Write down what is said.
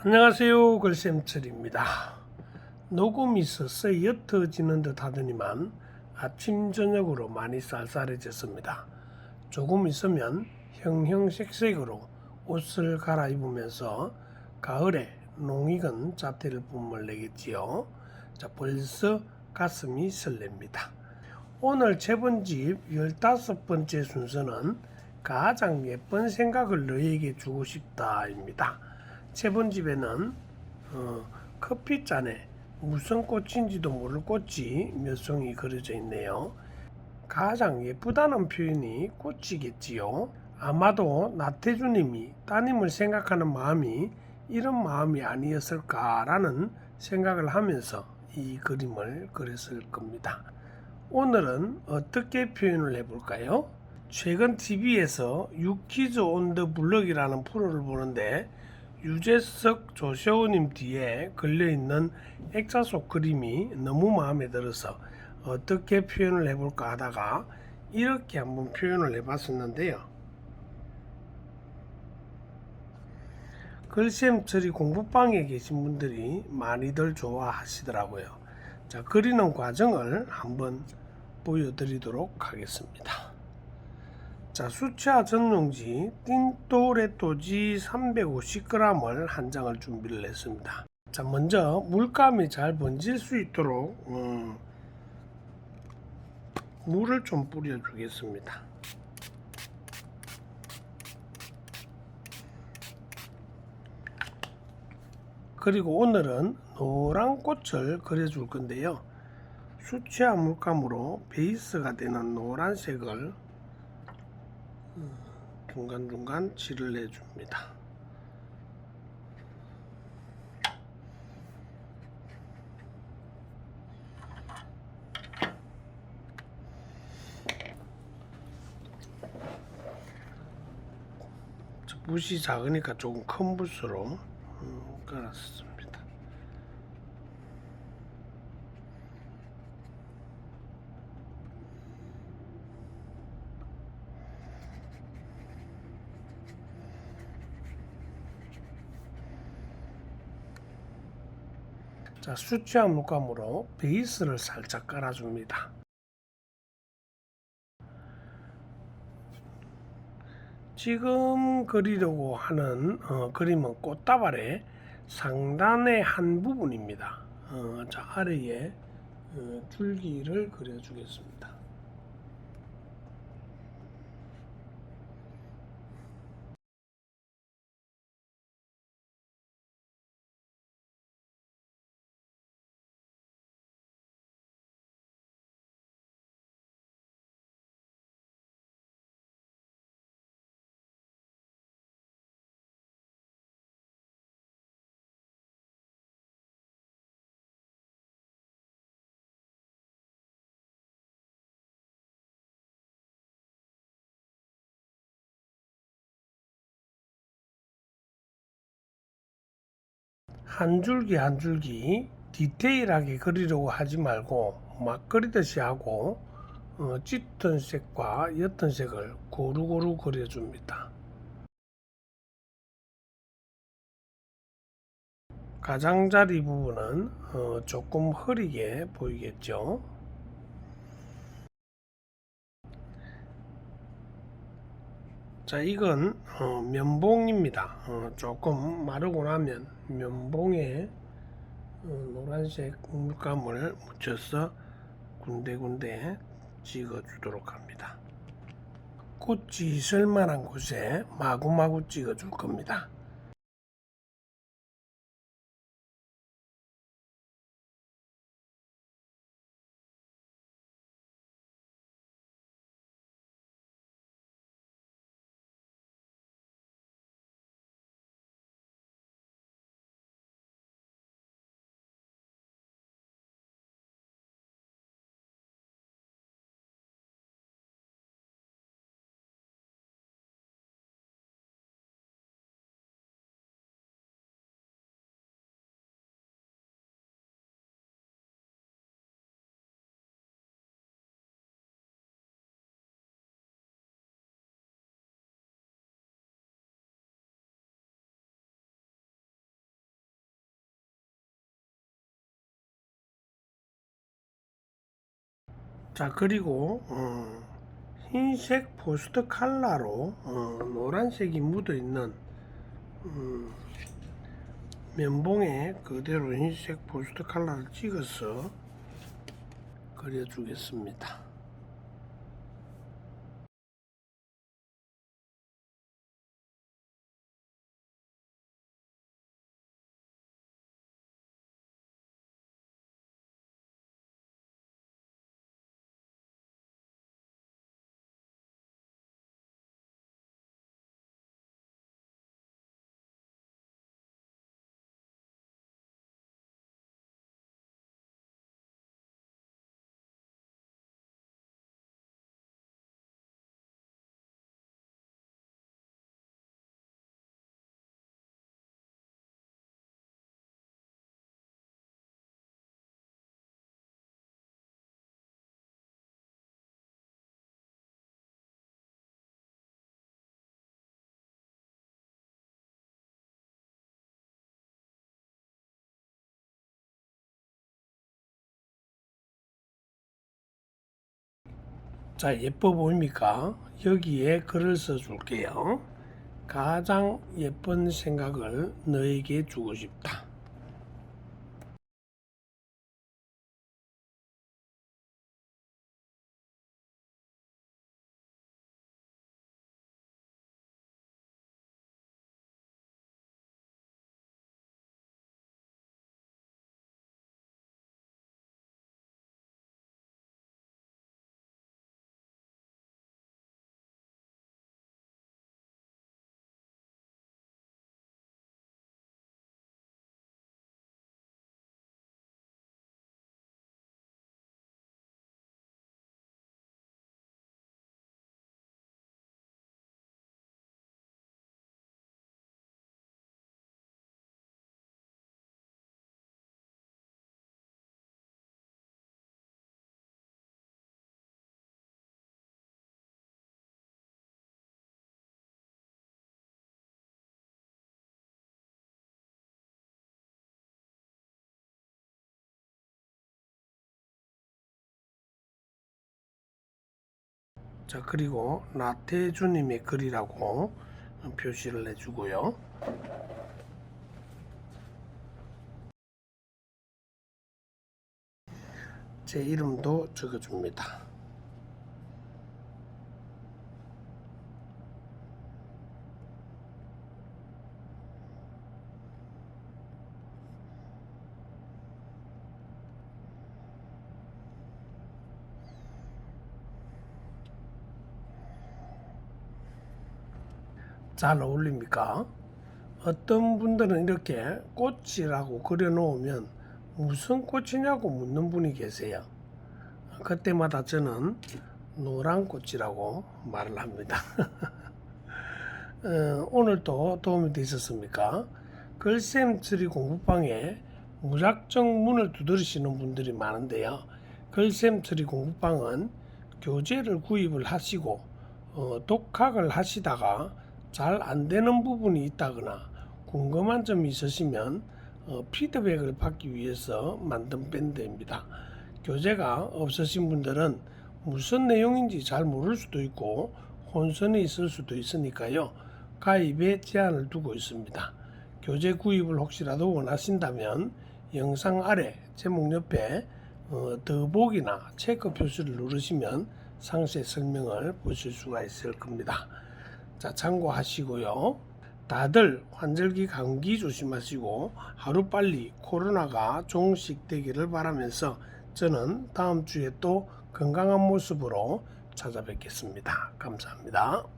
안녕하세요. 글쌤철입니다. 녹음이 있어서 옅어지는 듯 하더니만 아침 저녁으로 많이 쌀쌀해졌습니다. 조금 있으면 형형색색으로 옷을 갈아입으면서 가을에 농익은 자태를 뿜을 내겠지요. 자 벌써 가슴이 설렙니다. 오늘 재본집 15번째 순서는 가장 예쁜 생각을 너에게 주고 싶다입니다. 재본집에는 어, 커피잔에 무슨 꽃인지도 모를 꽃이 몇 송이 그려져 있네요. 가장 예쁘다는 표현이 꽃이겠지요. 아마도 나태주님이 따님을 생각하는 마음이 이런 마음이 아니었을까라는 생각을 하면서 이 그림을 그렸을 겁니다. 오늘은 어떻게 표현을 해볼까요? 최근 TV에서 유키즈 온 더 블럭이라는 프로를 보는데 유재석 조셔우님 뒤에 걸려있는 액자 속 그림이 너무 마음에 들어서 어떻게 표현을 해볼까 하다가 이렇게 한번 표현을 해봤었는데요. 글쌤 처리 공부방에 계신 분들이 많이들 좋아하시더라고요. 자, 그리는 과정을 한번 보여드리도록 하겠습니다. 자, 수채화 전용지 띵또레또지 350g을 한 장을 준비를 했습니다. 자, 먼저 물감이 잘 번질 수 있도록 음, 물을 좀 뿌려주겠습니다. 그리고 오늘은 노란 꽃을 그려줄 건데요. 수채화 물감으로 베이스가 되는 노란색을 중간중간 칠을 해줍니다. 붓이 작으니까 조금 큰 붓으로 음, 깔았습니다. 자, 수채화 물감으로 베이스를 살짝 깔아줍니다. 지금 그리려고 하는 어, 그림은 꽃다발의 상단의 한 부분입니다. 어, 자, 아래에 어, 줄기를 그려주겠습니다. 한 줄기 한 줄기 디테일하게 그리려고 하지 말고 막 그리듯이 하고 어, 짙은 색과 옅은 색을 고루고루 그려줍니다. 가장자리 부분은 어, 조금 흐리게 보이겠죠. 자, 이건 어, 면봉입니다. 어, 조금 마르고 나면 면봉에 어, 노란색 물감을 묻혀서 군데군데 찍어 주도록 합니다. 꽃이 있을 만한 곳에 마구마구 찍어 줄 겁니다. 자 그리고 어, 흰색 포스트 칼라로 어, 노란색이 묻어 있는 음, 면봉에 그대로 흰색 포스트 칼라를 찍어서 그려주겠습니다. 자, 예뻐 보입니까? 여기에 글을 써 줄게요. 가장 예쁜 생각을 너에게 주고 싶다. 자, 그리고 나태주님의 글이라고 표시를 해주고요. 제 이름도 적어줍니다. 잘 어울립니까? 어떤 분들은 이렇게 꽃이라고 그려놓으면 무슨 꽃이냐고 묻는 분이 계세요. 그때마다 저는 노란 꽃이라고 말을 합니다. 어, 오늘도 도움이 되셨습니까? 글쌤 처리 공부방에 무작정 문을 두드리시는 분들이 많은데요. 글쌤 처리 공부방은 교재를 구입을 하시고 어, 독학을 하시다가 잘 안 되는 부분이 있다거나 궁금한 점이 있으시면 어, 피드백을 받기 위해서 만든 밴드입니다. 교재가 없으신 분들은 무슨 내용인지 잘 모를 수도 있고 혼선이 있을 수도 있으니까요. 가입에 제한을 두고 있습니다. 교재 구입을 혹시라도 원하신다면 영상 아래 제목 옆에 어, 더보기나 체크 표시를 누르시면 상세 설명을 보실 수가 있을 겁니다. 자, 참고하시고요. 다들 환절기 감기 조심하시고 하루빨리 코로나가 종식되기를 바라면서 저는 다음 주에 또 건강한 모습으로 찾아뵙겠습니다. 감사합니다.